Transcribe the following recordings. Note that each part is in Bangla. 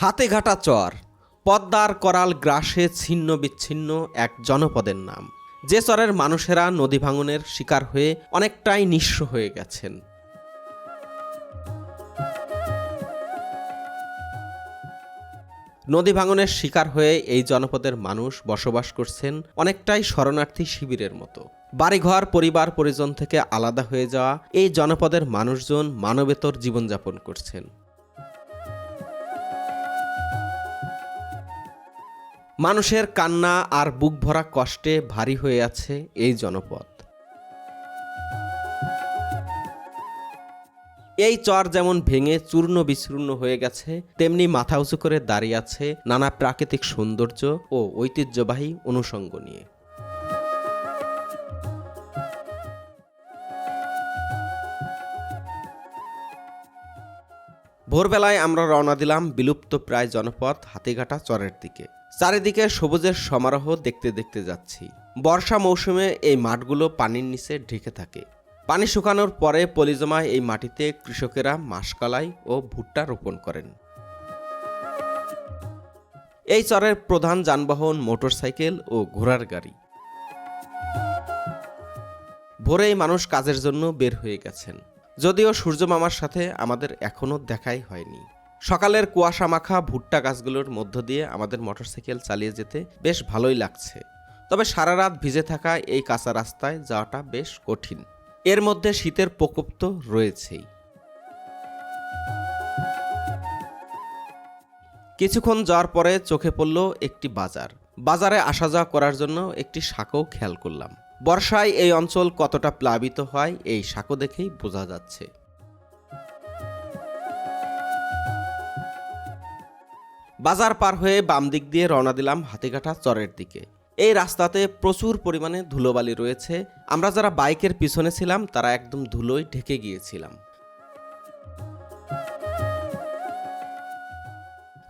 হাতেঘাটা চর, পদ্মার করাল গ্রাসে ছিন্ন বিচ্ছিন্ন এক জনপদের নাম। যে চরের মানুষেরা নদী ভাঙনের শিকার হয়ে অনেকটাই নিঃস্ব হয়ে গেছেন। নদী ভাঙনের শিকার হয়ে এই জনপদের মানুষ বসবাস করছেন অনেকটাই শরণার্থী শিবিরের মতো। বাড়িঘর, পরিবার, পরিজন থেকে আলাদা হয়ে যাওয়া এই জনপদের মানুষজন মানবেতর জীবনযাপন করছেন। মানুষের কান্না আর বুক ভরা কষ্টে ভারী হয়ে আছে এই জনপদ। এই চর যেমন ভেঙে চূর্ণ বিচূর্ণ হয়ে গেছে, তেমনি মাথা উঁচু করে দাঁড়িয়ে আছে নানা প্রাকৃতিক সৌন্দর্য ও ঐতিহ্যবাহী অনুষঙ্গ নিয়ে। ভোরবেলায় আমরা রওনা দিলাম বিলুপ্ত প্রায় জনপদ হাতিঘাটা চরের দিকে। চারিদিকে সবুজের সমারোহ দেখতে দেখতে যাচ্ছি। বর্ষা মৌসুমে এই মাঠগুলো পানির নিচে ঢেকে থাকে। পানি শুকানোর পরে পলিজমায় এই মাটিতে কৃষকেরা মাসকালাই ও ভুট্টা রোপণ করেন। এই চরের প্রধান যানবাহন, মোটরসাইকেল ও ঘোড়ার গাড়ি। ভোরেই মানুষ কাজের জন্য বের হয়ে গেছেন। যদিও সূর্য মামার সাথে আমাদের এখনও দেখাই হয়নি। সকালের কুয়াশা মাখা ভুট্টা গাছগুলোর মধ্য দিয়ে আমাদের মোটরসাইকেল চালিয়ে যেতে বেশ ভালোই লাগছে। তবে সারা রাত ভিজে থাকা এই কাঁচা রাস্তায় যাওয়াটা বেশ কঠিন। এর মধ্যে শীতের প্রকোপ তো রয়েছেই। কিছুক্ষণ যাওয়ার পরে চোখে পড়ল একটি বাজার। বাজারে আসা যাওয়া করার জন্য একটি শাকও খেয়াল করলাম। বর্ষায় এই অঞ্চল কতটা প্লাবিত হয় এই শাকও দেখেই বোঝা যাচ্ছে। বাজার পার হয়ে বাম দিক দিয়ে রওনা দিলাম হাতিঘাটা চরের দিকে। এই রাস্তাতে প্রচুর পরিমাণে ধুলোবালি রয়েছে। আমরা যারা বাইকের পিছনে ছিলাম, তারা একদম ধুলোয় ঢেকে গিয়েছিলাম।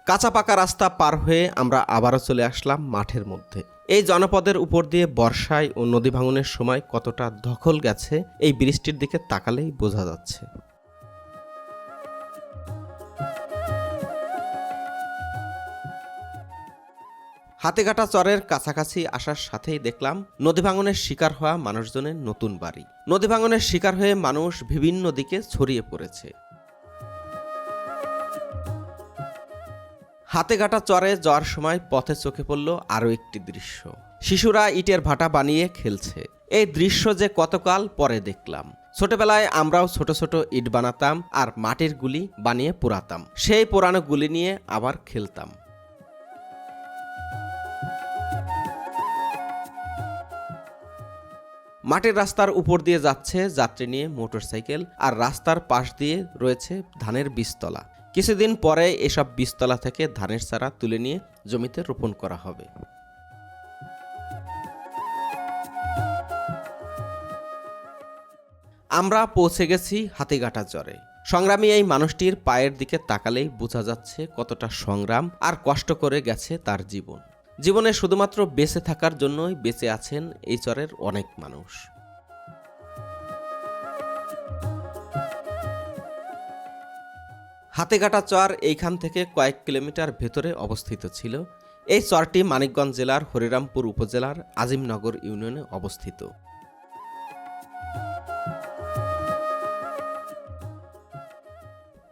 কাঁচা পাকা রাস্তা পার হয়ে আমরা আবারও চলে আসলাম মাঠের মধ্যে। এই জনপদের উপর দিয়ে বর্ষায় ও নদী ভাঙনের সময় কতটা দখল গেছে, এই বৃষ্টির দিকে তাকালেই বোঝা যাচ্ছে। হাতেঘাটা চরের কাছাকাছি আসার সাথেই দেখলাম নদী ভাঙনের শিকার হওয়া মানুষজনের নতুন বাড়ি। নদী ভাঙনের শিকার হয়ে মানুষ বিভিন্ন দিকে ছড়িয়ে পড়েছে। হাতেঘাটা চরে যাওয়ার সময় পথে চোখে পড়ল আরও একটি দৃশ্য। শিশুরা ইটের ভাটা বানিয়ে খেলছে। এই দৃশ্য যে কতকাল পরে দেখলাম। ছোটবেলায় আমরাও ছোট ছোট ইট বানাতাম আর মাটির গুলি বানিয়ে পোড়াতাম সেই পোড়ানো গুলি নিয়ে আবার খেলতাম। মাটির রাস্তার উপর দিয়ে যাচ্ছে যাত্রী নিয়ে মোটরসাইকেল আর রাস্তার পাশ দিয়ে রয়েছে ধানের বীজতলা। কিছুদিন পরে এসব বীজতলা থেকে ধানের চারা তুলে নিয়ে জমিতে রোপণ করা হবে। আমরা পৌঁছে গেছি হাতিঘাটা চরে সংগ্রামী এই মানুষটির পায়ের দিকে তাকালেই বোঝা যাচ্ছে কতটা সংগ্রাম আর কষ্ট করে গেছে তার জীবন। জীবনে শুধুমাত্র বেঁচে থাকার জন্যই বেঁচে আছেন এই চরের অনেক মানুষ। হাতেঘাটা চর এইখান থেকে কয়েক কিলোমিটার ভেতরে অবস্থিত ছিল। এই চরটি মানিকগঞ্জ জেলার হরিরামপুর উপজেলার আজিমনগর ইউনিয়নে অবস্থিত।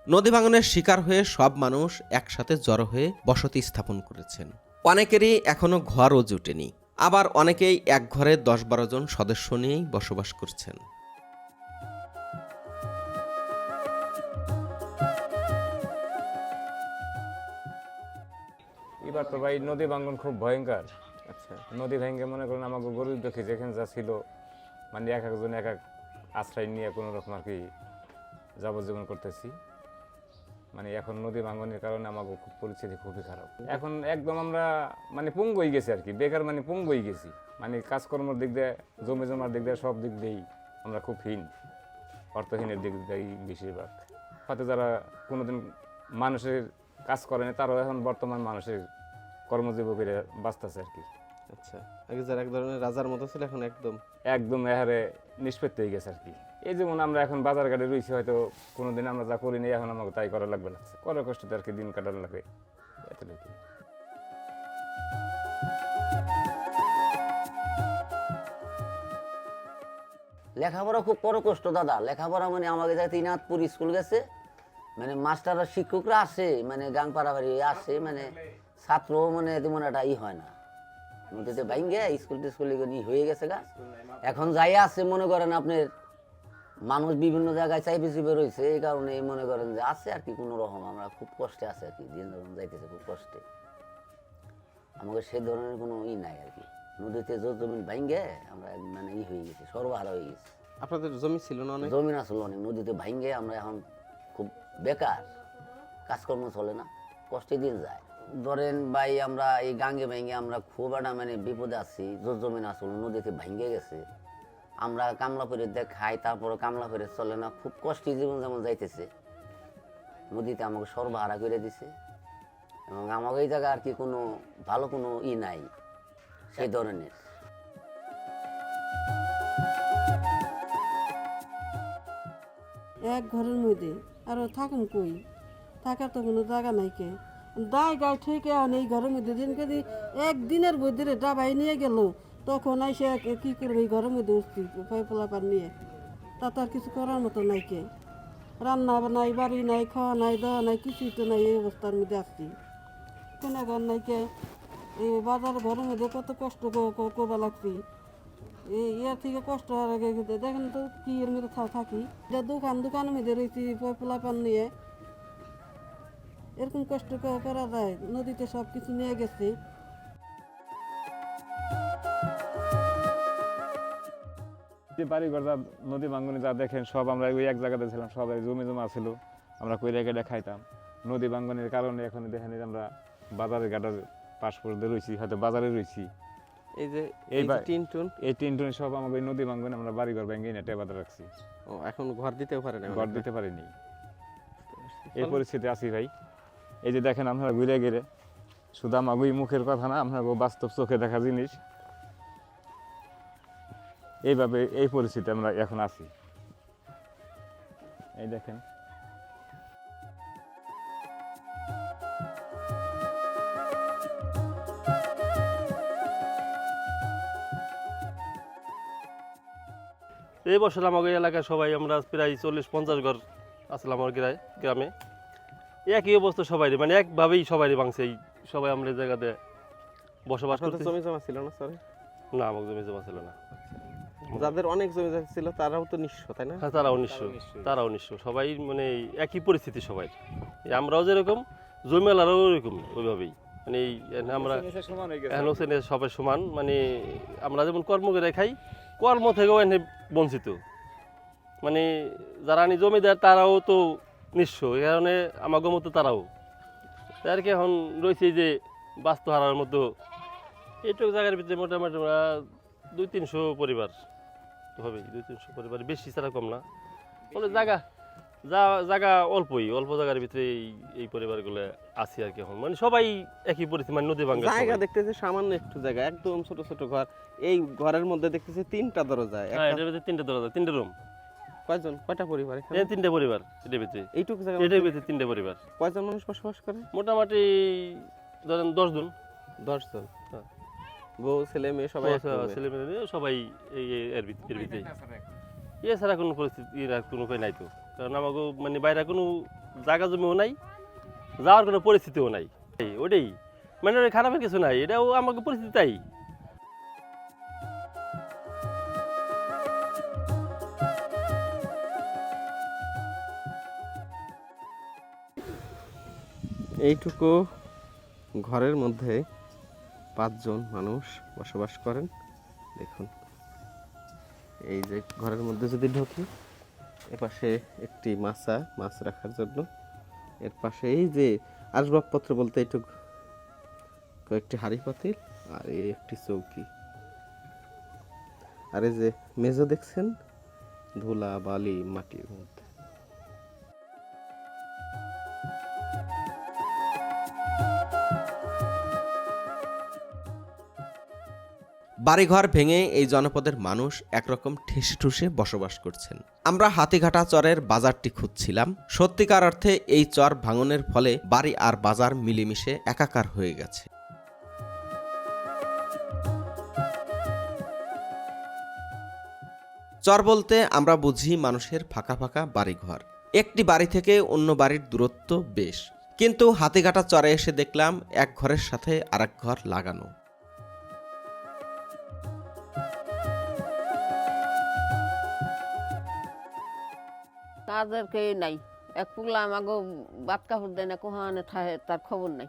নদী ভাঙনের শিকার হয়ে সব মানুষ একসাথে জড়ো হয়ে বসতি স্থাপন করেছেন। অনেকেরই এখনও ঘরও জুটেনি। আবার অনেকেই এক ঘরে দশ বারো জন সদস্য নিয়েই বসবাস করছেন। এবার তো ভাই নদী ভাঙ্গন খুব ভয়ঙ্কর। আচ্ছা নদী ভেঙে মনে করেন আমাকে গরিব দুঃখী যেখানে যা ছিল মানে এক একজন এক এক আশ্রয় নিয়ে কোনো রকম আর কি যাবজ্জীবন করতেছি। মানে এখন নদী ভাঙ্গনের কারণে আমাকে খুব পরিস্থিতি খুবই খারাপ। এখন একদম আমরা মানে পুঙ্গ হয়ে গেছি আর কি বেকার মানে পুঙ্গ হয়ে গেছি। মানে কাজকর্মের দিক দিয়ে জমি জমার দিক দিয়ে সব দিক দিয়েই আমরা খুব হীন অর্থহীনের দিক দিয়েই বেশিরভাগ। হয়তো যারা কোনোদিন মানুষের কাজ করে না তারাও এখন বর্তমান মানুষের কর্মজীবীরা বাঁচতেছে আর কি আচ্ছা আগে যারা এক ধরনের রাজার মতো ছিল এখন একদম একদম এহারে নিষ্পত্তি হয়ে গেছে আর কি এই যেমন আমরা এখন বাজার ঘাটে রয়েছি, হয়তো কোনোদিন আমরা যা করি নি এখন আমাকে তাই করা লাগবে না। করে কষ্টতে আর কি দিন কাটানো লাগে গাফিলতি লেখাপড়া খুব বড় কষ্ট, দাদা। লেখাপড়া মানে আমাকে যাতে ইনাথপুর স্কুল গেছে মানে মাস্টাররা শিক্ষকরা আসে মানে গাং পাড়াবাড়ি আসে মানে ছাত্র মানে তেমন একটা ই হয় না। নদীতে বাইঙ্গে স্কুল টিস্কুল হয়ে গেছে গা। এখন যাই আছে, মনে করেন আপনার মানুষ বিভিন্ন জায়গায় চাইপে চিপে রয়েছে এই কারণে মনে করেন যে আছে আর কি কোনো রকম আমরা খুব কষ্টে আছে আর কি দিন যখন যাইতেছে খুব কষ্টে। আমাকে সে ধরনের কোনো ই নাই আর কি। নদীতে জমিন ভাঙ্গে আমরা মানে ই হয়ে গেছি সর্বহারা হয়ে গেছি। আপনাদের জমি ছিল না অনেক? জমিন আসলে অনেক নদীতে ভাঙ্গে আমরা এখন খুব বেকার কাজকর্ম চলে না কষ্টে দিন যায়। ধরেন ভাই আমরা এই গাঙ্গে ভেঙে আমরা খুব একটা মানে বিপদে আছি জোর জমিন আসলে নদীতে ভাঙ্গে গেছে। আমরা কামলা দিয়ে খাই তারপরে কামলা করে চলে না। খুব কষ্টে জীবন যেমন যাইতেছে। নদীতে আমাকে সর্বহারা করে দিছে। এবং আমাকে এই জায়গায় আর কি কোনো ভালো কোনো ই নাই, সেই ধরনের। এক ঘরের মধ্যে আরও থাকেন কই? থাকার তো কোনো জায়গা নাই কে? দায় গায়ে ঠেকে আন এই ঘরের মধ্যে। দিনকে দিন একদিনের রে ডাবাই নিয়ে গেল। তখন আইসে কি করবে এই ঘরের মধ্যে উঠছি ফয়ফলা পান নিয়ে। তা তো আর কিছু করার মতো নাই কে। রান্না নাই, বাড়ি নাই, খাওয়া নাই, দাওয়া নাই, কিছুই তো নাই, এই অবস্থার মধ্যে আসছি কোনো ঘর নাই কে। এই বাজার ঘরের মধ্যে কত কষ্ট করবা লাগছি। এই ইয়ার থেকে কষ্ট হওয়ার আগে দেখেন তো কি এর মধ্যে থাকি। যা দোকান, দোকানের মধ্যে রয়েছি পোলা পান নিয়ে। এরকম কষ্ট করা যায়। নদীতে সব কিছু নিয়ে গেছে। যে বাড়িঘর যা নদী ভাঙ্গনে যা দেখেন সব আমরা ওই এক জায়গাতে ছিলাম সবাই জমি জমা ছিল আমরা কইরা কেটে খাইতাম। নদী ভাঙ্গনের কারণে এখন দেখেন আমরা বাজারের ঘাটার পাশ পর্যন্ত রয়েছি হয়তো বাজারে রয়েছি এই যে এই এই যে বা- টিন টুন এই টিন টুন সব আমাকে ওই নদী ভাঙ্গনে আমরা বাড়িঘর ভেঙে নেটে বাজার রাখছি। ও এখন ঘর দিতেও পারে না ঘর দিতে পারিনি। এই পরিস্থিতি আছি ভাই। এই যে দেখেন আপনারা ঘুরে গেলে শুধু আমাগুই মুখের কথা না আপনার বাস্তব চোখে দেখা জিনিস। এইভাবে এই পরিস্থিতি আমরা এখন আছি। এই দেখেন। এই বছর আমাদের এলাকায় সবাই আমরা প্রায় চল্লিশ পঞ্চাশ ঘর আসলাম আমার গ্রামে গ্রামে। একই অবস্থা সবাই মানে একভাবেই সবাই ভাঙছে এই সবাই আমরা এই জায়গাতে বসবাস করতে জমি জমা ছিল না? স্যার না আমার জমি জমা ছিল না। যাদের অনেক জমি জমা ছিল তারাও তো নিঃস্ব তাই না? হ্যাঁ তারাও নিঃস্ব তারাও নিঃস্ব। সবাই মানে একই পরিস্থিতি সবাই। আমরাও যেরকম জমিওয়ালারাও ওরকম ওইভাবেই। মানে এই আমরা এখন হচ্ছে না সবাই সমান। মানে আমরা যেমন কর্ম করে খাই কর্ম থেকেও এনে বঞ্চিত। মানে যারা নি জমিদার তারাও তো নিঃস্ব। এই কারণে আমাদের মতো তারাও। আর কি এখন রয়েছে যে বাস্তু হারার মতো। এইটুকু জায়গার ভিতরে মোটামুটি আমরা দুই তিনশো পরিবার। হবেই দুই তিনশো পরিবার বেশি ছাড়া কম না। মানে জায়গা যা জায়গা অল্পই অল্প জায়গার ভিতরে এই পরিবারগুলো আছে আর কি এখন। মানে সবাই একই পরিস্থিতি মানে নদী ভাঙ্গা জায়গা দেখতেছে সামান্য একটু জায়গা একদম ছোট ছোট ঘর। এই ঘরের মধ্যে দেখতেছে তিনটা দরজা হ্যাঁ এটার ভিতরে তিনটে দরজা তিনটে রুম। কয়জন? কয়টা পরিবার এখানে? এই তিনটে পরিবার এটার ভিতরে। এইটুকু জায়গা এটার ভিতরে তিনটে পরিবার। কয়জন মানুষ বসবাস করে? মোটামুটি ধরেন দশ জন বউ ছেলে মেয়ে সবাই ছেলে মেয়ে। সবাই এই এর ভিত- এর ভিতরে এছাড়া কোনো পরিস্থিতি কোনো উপায় নাই তো। কারণ আমাকে মানে বাইরে কোনো জায়গা জমিও নাই যাওয়ার কোনো পরিস্থিতিও নাই। ওটাই। মানে ওটা খারাপের কিছু নাই এটাও আমাকে পরিস্থিতি তাই। এইটুকু ঘরের মধ্যে পাঁচজন মানুষ বসবাস করেন। দেখুন, এই যে ঘরের মধ্যে যদি ঢুকি, এপাশে একটি মাছা, মাছ রাখার জন্য। এর পাশে এই যে আসবাবপত্র বলতে এইটুকু, কয়েকটি হাঁড়ি পাতিল আর এই একটি চৌকি। আর এই যে মেজো দেখছেন, ধুলা, বালি, মাটির মধ্যে। বাড়িঘর ভেঙে এই জনপদের মানুষ একরকম ঠেসে ঠুসে বসবাস করছেন। আমরা হাতিঘাটা চরের বাজারটি খুঁজছিলাম। সত্যিকার অর্থে এই চর ভাঙনের ফলে বাড়ি আর বাজার মিলেমিশে একাকার হয়ে গেছে। চর বলতে আমরা বুঝি মানুষের ফাঁকা ফাঁকা বাড়িঘর। একটি বাড়ি থেকে অন্য বাড়ির দূরত্ব বেশ। কিন্তু হাতিঘাটা চরে এসে দেখলাম এক ঘরের সাথে আরেক ঘর লাগানো। কাজের কে নাই। এক পুগলা আমাকে বাত কাপড় দেয় না কোহানে থাকে তার খবর নাই।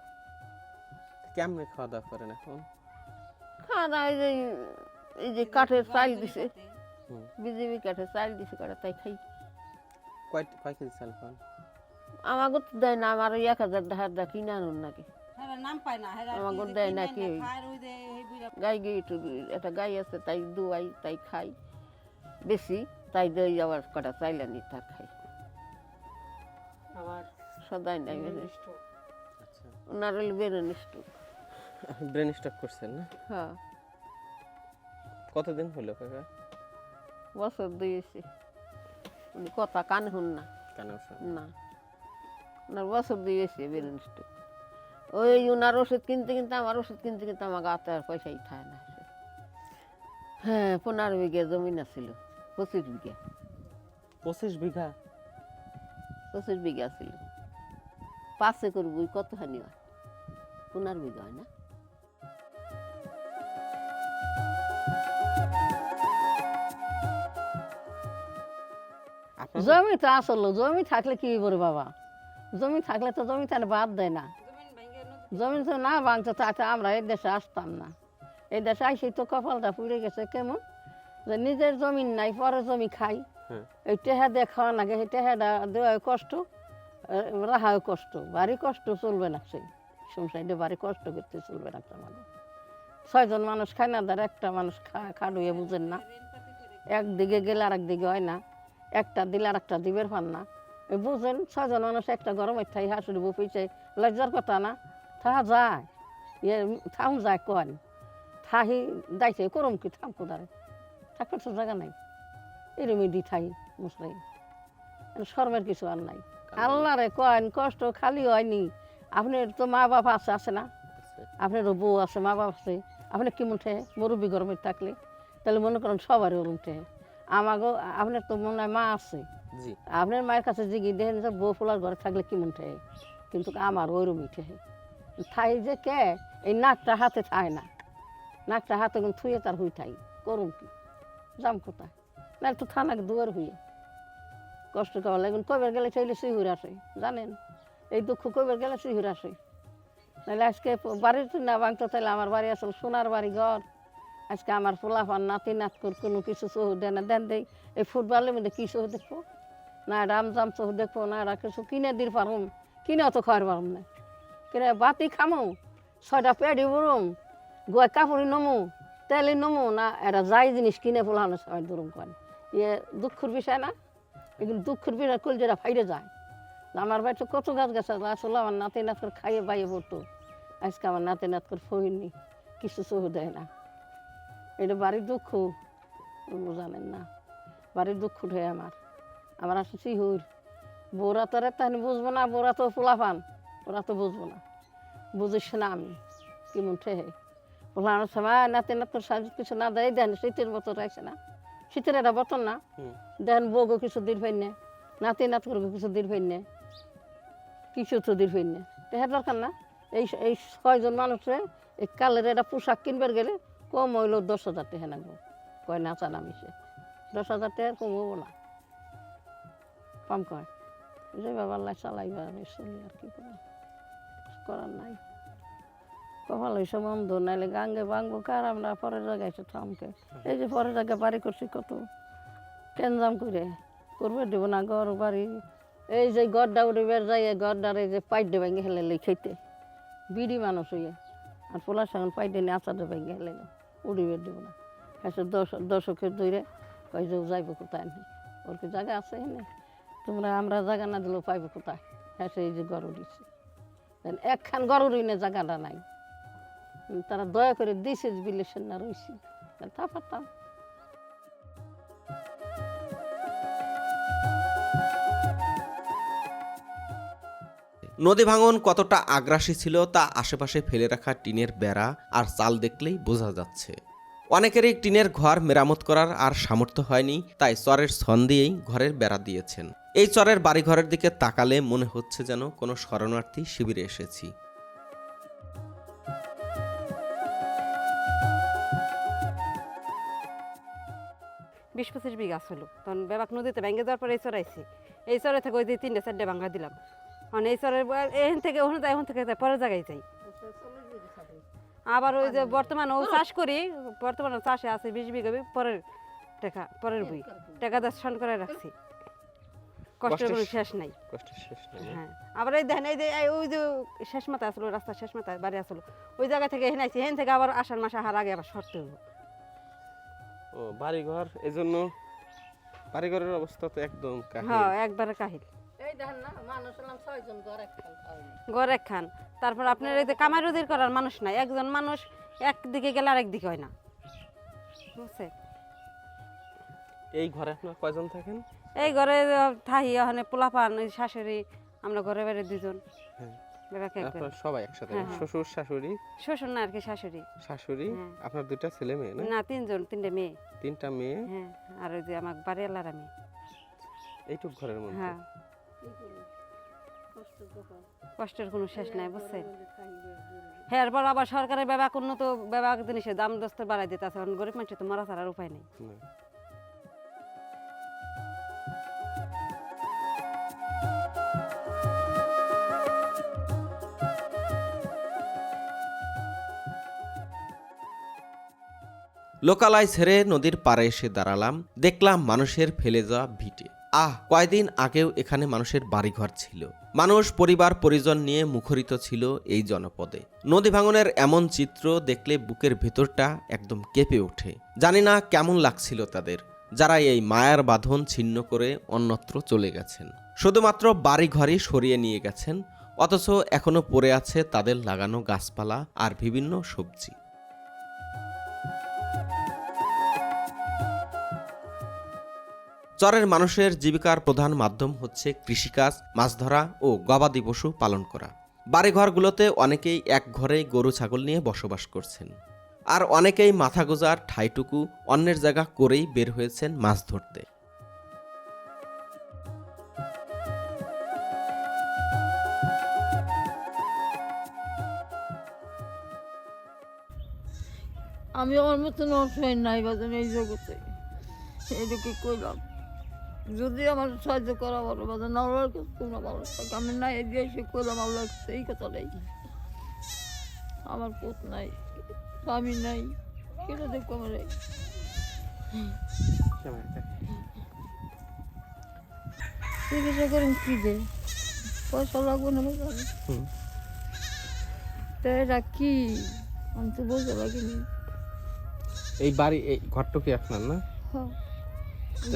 কেমনে খাওয়া দাওয়া করেন এখন? খাওয়া দাওয়া এই যে এই যে কাঠের চাল দিছে। বিজেপি কাঠের চাল দিছে কাঠে তাই খাই। কয় কয় কেজি চাল পান আমাকে তো দেয় না আমার ওই এক হাজার টাকার দা কিনে আনুন নাকি। আমাকে দেয় না কি গাই গিয়ে একটু একটা গাই আছে তাই দুয়াই তাই খাই। বেশি তাই দেই আবার কটা চাইলে নি তার খাই। সদাই নাই ওনার হলে বেরো নিষ্ঠ ব্রেন স্টক করছেন না? হ্যাঁ। কতদিন হলো কাকা? বছর দিয়েছে উনি কথা কান শুন না। কেন না। ওনার বছর দিয়েছে বেরেন্সট ওই ওনার ওষুধ কিনতে কিনতে আমার ওষুধ কিনতে কিনতে আমার গাতে আর পয়সাই থাকে না। হ্যাঁ পনেরো বিঘা জমি না ছিল। পঁচিশ বিঘা। পঁচিশ বিঘা? পঁচিশ বিঘা ছিল। পাঁচে করবই কতখানি হয়? পনেরো বিঘা হয় না। জমি তো আসলো জমি থাকলে কি করে বাবা? জমি থাকলে তো জমি তাহলে বাদ দেয় না। জমি তো না ভাঙতো তাতে আমরা এই দেশে আসতাম না। এই দেশে আইসি তো কপালটা পুড়ে গেছে কেমন? যে নিজের জমি নাই পরে জমি খাই। হ্যাঁ। এই টেহা দিয়ে খাওয়া লাগে সেই টেহাটা দেওয়া কষ্ট। রাহাও কষ্ট বাড়ি কষ্ট চলবে না সেই সংসারে বাড়ি কষ্ট করতে চলবে না একটা ছয়জন মানুষ খায় না তার একটা মানুষ খাডুয়ে বুঝেন না। একদিকে গেলে আর একদিকে হয় না। একটা দিলে আর একটা দিবের পান না। বুঝেন, ছয়জন মানুষ একটা গরমের ঠাই হাসুরি বুপিছে লজ্জার কথা না। থাহা যায় ইয়ে থাম যায় কন। থাহি দাইছে, করম কি থাম কোদারে। থাকার তো জায়গা নাই। এরমই দি থাই মশলাই শর্মের কিছু আর নাই। আল্লাহ রে কন কষ্ট খালি হয়নি। আপনার তো মা বাপ আছে আছে না? আপনারও বউ আছে মা বাপ আছে। আপনি কেমন ঠে মুরব্বী গরমে থাকলে? তাহলে মনে করেন সবারই ওরম ঠে আমাগো আপনার তো মনে হয় মা আছে। আপনার মায়ের কাছে জিগি দেখেন যে বউ ফুলার ঘরে থাকলে কেমন ঠে কিন্তু আমার ওইরকমই ঠে থাই যে কে? এই নাকটা হাতে থায় না। নাকটা হাতে কিন্তু থুয়ে তার হুই থাই। করুন কি? যাম কোথায়? না তো থানাকে দুয়ার হইয়ে। কষ্ট খাওয়া লাগুন কবের গেলে চাইলে শিহুর আসে, জানেন? এই দুঃখ কবের গেলে শিহুর আসে। নাহলে আজকে বাড়ির না ভাঙতো তাহলে আমার বাড়ি আসল সোনার বাড়ি ঘর। আজকে আমার পোলাপান, নাতি নাত কর কোনো কিছু চহু দেয় না, দেন দেই। এই ফুটবলের মধ্যে কি চহু দেখব? না রামজাম চহু দেখব, না এটা কিছু কিনে দির পারুম, কিনে অত খাওয়ার পারুম না। কিনে বাতি খামো, ছয়টা পেড়ি বরুম গোয় কাপড়ি নমু, তেলে নমু, না এটা যাই জিনিস কিনে পোলানো সবাই দূরম করেন ইয়ে দুঃখের বিষয় না? এগুলো দুঃখের বিষয় কল যেটা ফাইরে যায়। আমার বাড়িতে কত গাছ গাছ আসলে আমার নাতি নাত করে খাইয়ে বাইয়ে পড়তো। আজকে আমার নাতি নাত করে ফহিনি কিছু চহু দেয় না। এটা বাড়ির দুঃখ জানেন না। বাড়ির দুঃখ উঠে আমার। আমার আসে শিহুর বোরা তো রে তাহলে বুঝব না বোরা তো পোলা পোলাপান, ওরা তো বুঝব না। বুঝিস না আমি কেমন ঠেহে। পোলানোর সময় নাতি নাত করে সাজ কিছু না দেয় দেন শীতের বছর আছে না। শীতের একটা বতন না। দেন বউগো কিছু দিন ভাই নে, নাতি নাত করব কিছু দিন ভাই নে, কিছু তো দিন নে। টেহা দরকার না, এই এই ছয়জন মানুষে এই কালের একটা পোশাক কিনবার গেলে কম হইল দশ হাজার টাকা নাগবো কয় নাচা নামিছে দশ হাজার টাকা কম হব না। কম কয়। যে বাবা লাই চালাইবা, আমি চলি আর কি করার। করার নাই। কপাল হয়েছে বন্ধ নাইলে গাঙ্গে ভাঙবো কার আমরা পরের জায়গায় এসে থামকে। এই যে পরের জায়গায় বাড়ি করছি কত? কেনজাম করে? করবে দেবো না ঘর বাড়ি। এই যে গড্ডা উড়িবার যাই গড্ডার এই যে পাইট দেবে হেলে খাইতে। বিড়ি মানুষ হইয়া। আর পোলার সঙ্গে পাইটে নিয়ে আচার দেবে হেলে উড়িবে দেব না। এসে দশ দশকের দূরে কই যে যাইব কোথায় নি? ওর কি জায়গা আছে এনে? তোমরা আমরা জায়গা না দিলেও পাইব কোথায়? এসে এই যে গড় উড়িছে একখান গড় উড়িনে জায়গাটা নাই। তারা দয়া করে দিছে বিলেছেন না তাহলে তা পারতাম নদী ভাঙন কতটা আগ্রাসী ছিল তা আশেপাশে ফেলে রাখা টিনের বেড়া আর চাল দেখলেই বোঝা যাচ্ছে। অনেকেরই টিনের ঘর মেরামত করার আর সামর্থ্য হয়নি, তাই চরের ছন দিয়েই ঘরের বেড়া দিয়েছেন। এই চরের বাড়িঘরের দিকে তাকালে মনে হচ্ছে যেন কোনো শরণার্থী শিবিরে এসেছি। বিশ পঁচিশ বিঘা ছিল। তখন বেবাক নদীতে ভেঙে যাওয়ার পরে এই চড়াইছি এই চড়াই থেকে ওই যে তিনটে, চারটে বাংলা দিলাম। মানে এই চরের এখান থেকে ওখানে যাই ওখান থেকে যাই, পরের জায়গায় যাই। আবার ওই যে বর্তমানে ও চাষ করি বর্তমানে চাষে আছে বিশ বিঘা পরের টাকা পরের বই। টাকা দর্শন করে রাখছি। কষ্টের কোনো শেষ নাই। হ্যাঁ। আবার এই দেখেন এই যে ওই যে শেষ মাথায় আসলো রাস্তার শেষ মাথায় বাড়ি আসলো। ওই জায়গা থেকে এখানে আইছি এখান থেকে আবার আষাঢ় মাসে আহার আগে আবার সরতে হলো ও বাড়িঘর এই জন্য বাড়িঘরের অবস্থা তো একদম হ্যাঁ একবারে কাহিল। এই দেখেন না মানুষ হলাম ছয়জন ঘর একখান গড় তারপর আপনার এই যে কামাই রোজির করার মানুষ নাই একজন মানুষ একদিকে গেলে আরেক দিকে হয় না। বুঝছে? এই ঘরে আপনার কয়জন থাকেন? এই ঘরে থাহি ওখানে পোলাপান শাশুড়ি আমরা ঘরে বাইরে দুজন হ্যাঁ। সবাই একসাথে হ্যাঁ, হ্যাঁ। শ্বশুর শাশুড়ি? শ্বশুর না আর কি শাশুড়ি। শাশুড়ি? হ্যাঁ। আপনার দুইটা ছেলে মেয়ে না? না তিনজন তিনটে মেয়ে। তিনটা মেয়ে? হ্যাঁ আর ওই যে আমার বাড়িওয়ালার আমি। এইটুক ঘরের মধ্যে? হ্যাঁ। কষ্টের কোনো শেষ নাই বুঝছেন হ্যাঁ এরপর আবার সরকারের ব্যবাক উন্নত ব্যবাক জিনিসের দাম দস্তর বাড়াই দিতে আছে এখন গরিব মানুষের তো মারা ছাড়ার উপায় নেই। লোকালয় ছেড়ে নদীর পাড়ে এসে দাঁড়ালাম দেখলাম মানুষের ফেলে যাওয়া ভিটে। আহ, কয়দিন আগেও এখানে মানুষের বাড়িঘর ছিল। মানুষ, পরিবার, পরিজন নিয়ে মুখরিত ছিল এই জনপদে। নদী ভাঙনের এমন চিত্র দেখলে বুকের ভেতরটা একদম কেঁপে ওঠে। জানি না কেমন লাগছিল তাদের, যারা এই মায়ার বাঁধন ছিন্ন করে অন্যত্র চলে গেছেন। শুধুমাত্র বাড়িঘরই সরিয়ে নিয়ে গেছেন, অথচ এখনও পড়ে আছে তাদের লাগানো গাছপালা আর বিভিন্ন সবজি। চরের মানুষের জীবিকার প্রধান মাধ্যম হচ্ছে কৃষিকাজ, মাছ ধরা ও গবাদি পশু পালন করা। বাড়িঘরগুলোতে অনেকেই এক ঘরে গরু, ছাগল নিয়ে বসবাস করছেন। আর অনেকেই মাথা গোজার ঠাইটুকু, অন্যের জায়গা করেই বের হয়েছেন মাছ ধরতে। আমি আমার মতন অসহায় নাই বাজান এই জগতে। এইটুকু কইলাম? যদি আমার সাহায্য করা বলো বাজান আল্লাহর কাছে তোমরা ভালো থাকে। আমি নাই এগিয়ে এসে কইলাম আল্লাহর কাছে এই কথাটাই আমার পুত নাই স্বামী নাই কেটে দেখো আমার এই চিকিৎসা করেন কি দে পয়সা লাগবে না তো এটা কি? আমি তো বলতে লাগিনি এই বাড়ি এই ঘরটা কি আপনার না? হ্যাঁ।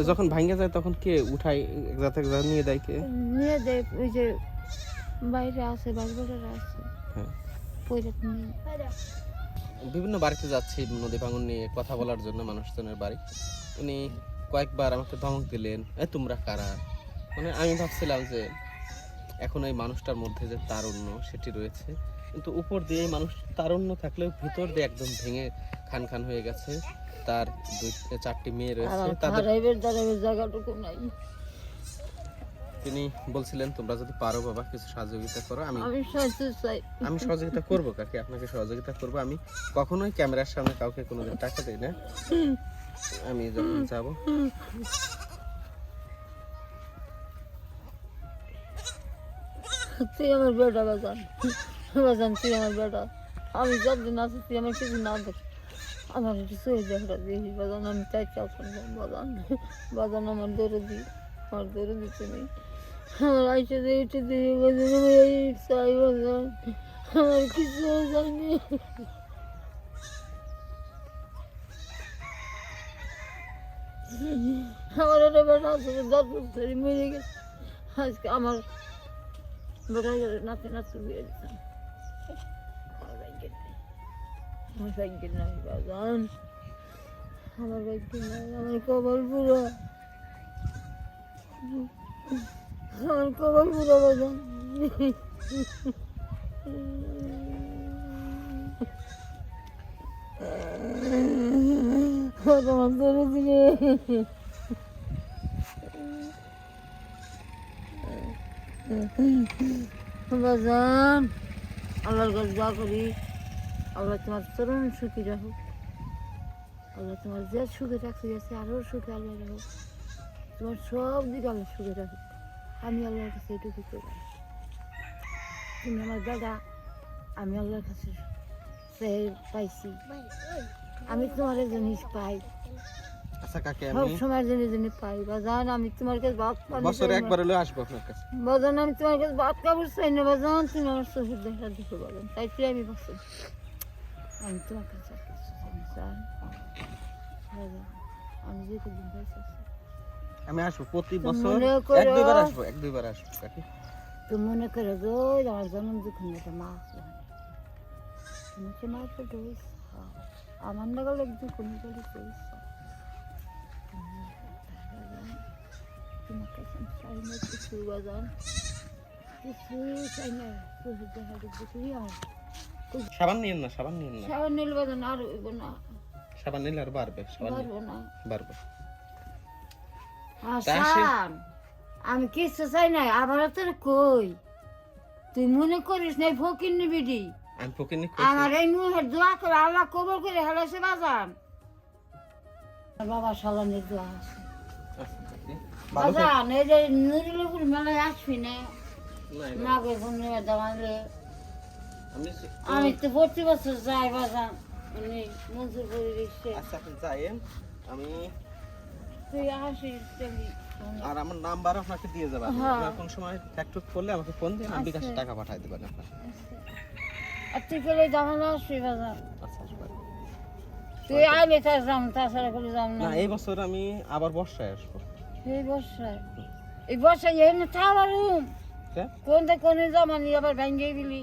যখন ভাঙ্গে যায় তখন কে উঠাই যাতে নিয়ে দেয় কে? নিয়ে দেয় ওই যে বাইরে আছে বাড়িবাড়ারা আছে। হ্যাঁ। বিভিন্ন বাড়িতে যাচ্ছি নদী ভাঙন নিয়ে কথা বলার জন্য মানুষজনের বাড়ি। উনি কয়েকবার আমাকে ধমক দিলেন এ তোমরা কারা? মানে আমি ভাবছিলাম যে এখন এই মানুষটার মধ্যে যে তারুণ্য সেটি রয়েছে। কিন্তু উপর দিয়ে মানুষ তারুণ্য থাকলেও ভিতর দিয়ে একদম ভেঙে খান খান হয়ে গেছে। তার দুই চারটি মেয়ে রয়েছে। তাদের জায়গাটুকু নাই। তিনি বলছিলেন তোমরা যদি পারো বাবা কিছু সহযোগিতা করো। আমি আমি সহযোগিতা করব কাকে? আপনাকে সহযোগিতা করব। আমি কখনোই ক্যামেরার সামনে কাউকে কোনোদিন টাকা দেই না। আমি যখন যাব। তুই আমার বেটা বাজান। বাজান তুই আমার বেটা। আমি যতদিন আছি তুই আমার কিছু না দেখ। আমার একটু সই দেখা দিস বাজান আমি চাই চাও বাজান বাজান আমার দৌড়ে দি আমার দৌড়ে দি তুমি আমার আইসে দিয়ে উঠে দিয়ে বাজান আমি এই চাই বাজান আমার কিছু জানি আমার একটা বেটা আছে দশ বছর মরে গেছে আজকে আমার বেটা নাতি নাতি বিয়ে দিতাম আমার ভাগ্যে নাই আমার ভাগ্যে নাই কবল পুরো বাজান তোমার ধরে বাজান আল্লাহর কাছে করি। আল্লাহ তোমার চরম সুখী রাখো আল্লাহ তোমার যে সুখে রাখতে গেছে আরও সুখে আল্লাহ রাখো তোমার সব দিকে আল্লাহ সুখে রাখো আমি আল্লাহর কাছে এটুকু করি। তুমি আমার দাদা আমি আল্লাহর কাছে পাইছি। আমি তোমার জিনিস পাই। আচ্ছা কাকে সব সময় জিনিস জিনিস পাই। বাজান আমি তোমার কাছে ভাত বছরে একবার হলেও আসব আপনার কাছে। বাজান আমি তোমার কাছে ভাত কাপড় চাই না। বাজান তুমি আমার চোখের দেখা দেখো বাজান। তাই আমি বাসি আমি তোমার কাছে আমি যে কদিন পাইছি আমি আসব প্রতি বছর মনে এক দুইবার আসব এক দুইবার আসব কাকি তো মনে করে যে আমার জন্ম যখন একটা মাছ হয় মাছ আমার না গেলে একদিন কোনো করিস তোমার কাছে না কিছু চাই না দেখা দেখবি আর সাবান নিয়েন না সাবান নিয়েন না। সাবান নিলে বাজান আর হইব না। সাবান নিলে আর বাড়বে সাবান না। বাড়বে। আমি কিছু চাই না আবার তোর কই? তুই মনে করিস না ফকির নিবি দি আমি পকিনি আমার এই মুহের দোয়া করে আল্লাহ কবর করে হেলেছে বাজান। বাবা সালানের দোয়া আছে। বাজান এই যে নুরুলপুর মেলায় আসবি না? মাগে দামালে আমি আমি তো প্রতি বছর যাই বাজান উনি মঞ্জুর করে দিচ্ছে। আচ্ছা আপনি যাইয়েন। আমি তুই আসিস আর আমার নাম্বার আপনাকে দিয়ে যাব। আপনি হ্যাঁ। আপনার কোন সময় ফ্যাক্টর করলে আমাকে ফোন দিন আমি বিকাশে টাকা পাঠাই দেবেন আপনার আর তুই গেলে দামালে আসবি বাজান আচ্ছা আসবেন। তুই আইলে তার যাম তাছাড়া করে যাম না। না এই বছর আমি আবার বর্ষায় আসব। এই বর্ষায়? এই বর্ষায় থামার রুম। হ্যাঁ? কোনটা কোনে জামানি আবার ভেঙে দিলি।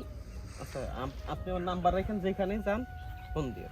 আচ্ছা আপনি ওর নাম্বার রাখেন, যেখানে যান ফোন দিয়ে।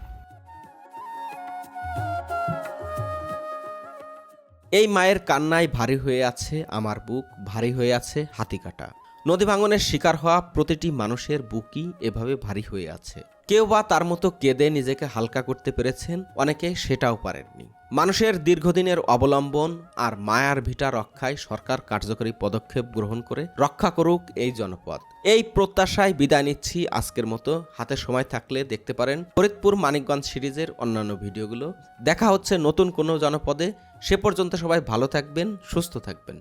এই মায়ের কান্নায় ভারী হয়ে আছে আমার বুক, ভারী হয়ে আছে হাতি কাটা। নদী ভাঙনের শিকার হওয়া প্রতিটি মানুষের বুকই এভাবে ভারী হয়ে আছে। কেউ বা তার মতো কেঁদে নিজেকে হালকা করতে পেরেছেন, অনেকে সেটাও পারেননি। মানুষের দীর্ঘদিনের অবলম্বন আর মায়ার ভিটা রক্ষায় সরকার কার্যকরী পদক্ষেপ গ্রহণ করে রক্ষা করুক এই জনপদ। এই প্রত্যাশায় বিদায় নিচ্ছি আজকের মতো। হাতে সময় থাকলে দেখতে পারেন ফরিদপুর মানিকগঞ্জ সিরিজের অন্যান্য ভিডিওগুলো। দেখা হচ্ছে নতুন কোনো জনপদে। সে পর্যন্ত সবাই ভালো থাকবেন, সুস্থ থাকবেন।